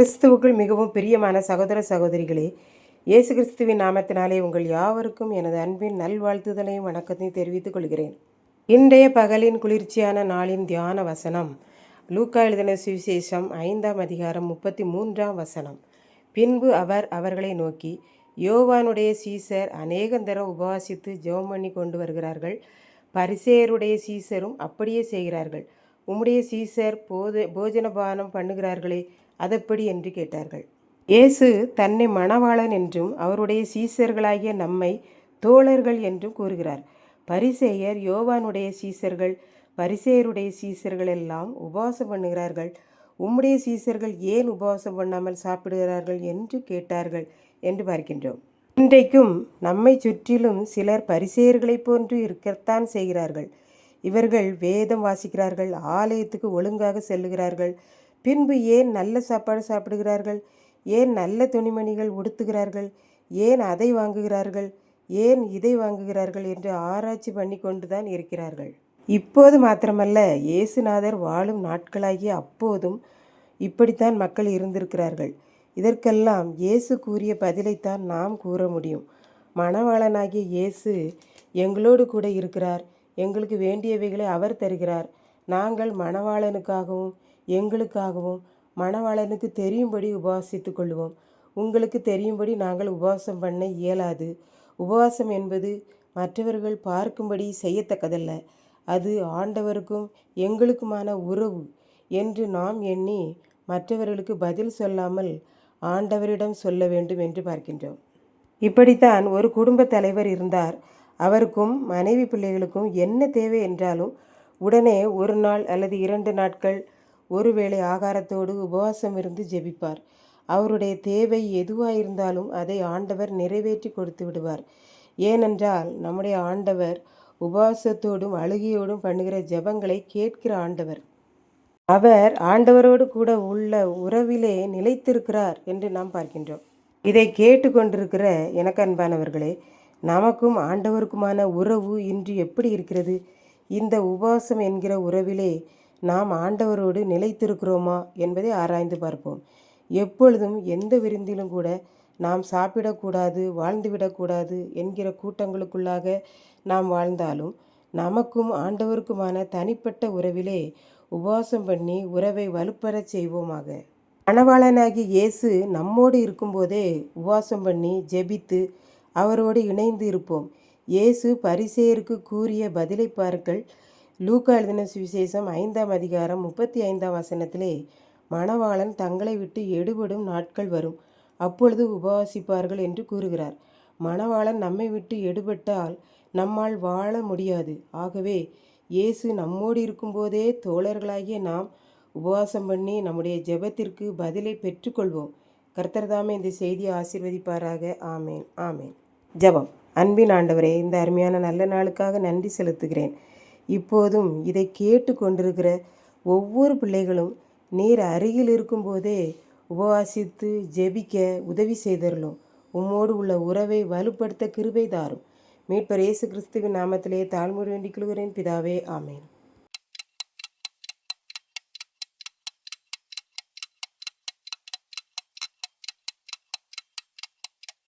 கிறிஸ்துவுக்குள் மிகவும் பிரியமான சகோதர சகோதரிகளே இயேசு கிறிஸ்துவின் நாமத்தினாலே உங்கள் யாவருக்கும் எனது அன்பின் நல்வாழ்த்துதலையும் வணக்கத்தையும் தெரிவித்துக் கொள்கிறேன். இன்றைய பகலின் குளிர்ச்சியான நாளின் தியான வசனம் லூக்கா எழுதின சுவிசேஷம் ஐந்தாம் அதிகாரம் முப்பத்தி மூன்றாம் வசனம். பின்பு அவர் அவர்களை நோக்கி யோவானுடைய சீசர் அநேகந்தரம் உபவாசித்து ஜெபம் பண்ணி கொண்டு வருகிறார்கள் பரிசேயருடைய சீசரும் அப்படியே செய்கிறார்கள். உம்முடைய சீசர் போத போஜனபானம் பண்ணுகிறார்களே அதெப்படி என்று கேட்டார்கள். இயேசு தன்னை மணவாளன் என்றும் அவருடைய சீசர்களாகிய நம்மை தோழர்கள் என்றும் கூறுகிறார். பரிசேயர் யோவானுடைய சீசர்கள் பரிசேயருடைய சீசர்கள் எல்லாம் உபவாசம் பண்ணுகிறார்கள். உம்முடைய சீசர்கள் ஏன் உபவாசம் பண்ணாமல் சாப்பிடுகிறார்கள் என்று கேட்டார்கள் என்று பார்க்கின்றோம். இன்றைக்கும் நம்மை சுற்றிலும் சிலர் பரிசேயர்களைப் போன்று இருக்கத்தான் செய்கிறார்கள். இவர்கள் வேதம் வாசிக்கிறார்கள் ஆலயத்துக்கு ஒழுங்காக செல்லுகிறார்கள். பின்பு ஏன் நல்ல சாப்பாடு சாப்பிடுகிறார்கள்? ஏன் நல்ல துணிமணிகள் உடுத்துகிறார்கள்? ஏன் அதை வாங்குகிறார்கள்? ஏன் இதை வாங்குகிறார்கள் என்று ஆராய்ச்சி பண்ணி கொண்டு தான் இருக்கிறார்கள். இப்போது மாத்திரமல்ல இயேசுநாதர் வாழும் நாட்களாகிய அப்போதும் இப்படித்தான் மக்கள் இருந்திருக்கிறார்கள். இதற்கெல்லாம் இயேசு கூறிய பதிலைத்தான் நாம் கூற முடியும். மணவாளனாகிய இயேசு எங்களோடு கூட இருக்கிறார். எங்களுக்கு வேண்டியவைகளை அவர் தருகிறார். நாங்கள் மணவாளனுக்காகவும் எங்களுக்காகவும் மணவாளனுக்கு தெரியும்படி உபவாசித்து கொள்வோம். உங்களுக்கு தெரியும்படி நாங்கள் உபவாசம் பண்ண இயலாது. உபவாசம் என்பது மற்றவர்கள் பார்க்கும்படி செய்யத்தக்கதல்ல. அது ஆண்டவருக்கும் எங்களுக்குமான உறவு என்று நாம் எண்ணி மற்றவர்களுக்கு பதில் சொல்லாமல் ஆண்டவரிடம் சொல்ல வேண்டும் என்று பார்க்கின்றோம். இப்படித்தான் ஒரு குடும்ப தலைவர் இருந்தார். அவருக்கும் மனைவி பிள்ளைகளுக்கும் என்ன தேவை என்றாலும் உடனே ஒரு நாள் அல்லது இரண்டு நாட்கள் ஒருவேளை ஆகாரத்தோடு உபவாசம் இருந்து ஜெபிப்பார். அவருடைய தேவை எதுவாயிருந்தாலும் அதை ஆண்டவர் நிறைவேற்றி கொடுத்து விடுவார். ஏனென்றால் நம்முடைய ஆண்டவர் உபவாசத்தோடும் அழுகையோடும் பண்ணுகிற ஜெபங்களை கேட்கிற ஆண்டவர். அவர் ஆண்டவரோடு கூட உள்ள உறவிலே நிலைத்திருக்கிறார் என்று நாம் பார்க்கின்றோம். இதை கேட்டுக்கொண்டிருக்கிற எனக்கு அன்பானவர்களே நமக்கும் ஆண்டவருக்குமான உறவு இன்று எப்படி இருக்கிறது? இந்த உபவாசம் என்கிற உறவிலே நாம் ஆண்டவரோடு நிலைத்திருக்கிறோமா என்பதை ஆராய்ந்து பார்ப்போம். எப்பொழுதும் எந்த விருந்திலும் கூட நாம் சாப்பிடக்கூடாது வாழ்ந்துவிடக்கூடாது என்கிற கூட்டங்களுக்குள்ளாக நாம் வாழ்ந்தாலும் நமக்கும் ஆண்டவருக்குமான தனிப்பட்ட உறவிலே உபவாசம் பண்ணி உறவை வலுப்பெறச் செய்வோமாக. மணவாளனாகி இயேசு நம்மோடு இருக்கும்போதே உபவாசம் பண்ணி ஜெபித்து அவரோடு இணைந்து இருப்போம். இயேசு பரிசேயருக்கு கூறிய பதிலை பாருங்கள். லூக்கா எழுதின சுவிசேஷம் ஐந்தாம் அதிகாரம் முப்பத்தி ஐந்தாம் வசனத்திலே மணவாளன் தங்களை விட்டு எடுபடும் நாட்கள் வரும். அப்பொழுது உபவாசிப்பார்கள் என்று கூறுகிறார். மணவாளன் நம்மை விட்டு எடுபட்டால் நம்மால் வாழ முடியாது. ஆகவே இயேசு நம்மோடு இருக்கும்போதே தோழர்களாகிய நாம் உபவாசம் பண்ணி நம்முடைய ஜெபத்திற்கு பதிலை பெற்றுக்கொள்வோம். கர்த்தர்தாமே இந்த செய்தியை ஆசீர்வதிப்பாராக. ஆமேன் ஆமேன். ஜெபம். அன்பின் ஆண்டவரே இந்த அருமையான நல்ல நாளுக்காக நன்றி செலுத்துகிறேன். இப்போதும் இதை கேட்டு கொண்டிருக்கிற ஒவ்வொரு பிள்ளைகளும் நீர் அருகில் இருக்கும்போதே உபவாசித்து ஜெபிக்க உதவி செய்தரலும் உம்மோடு உள்ள உறவை வலுப்படுத்த கிருபை தாரும். மீட்பர் இயேசு கிறிஸ்துவின் நாமத்திலே தாழ்முறை வேண்டிக் கொள்கிறேன். பிதாவே ஆமேன்.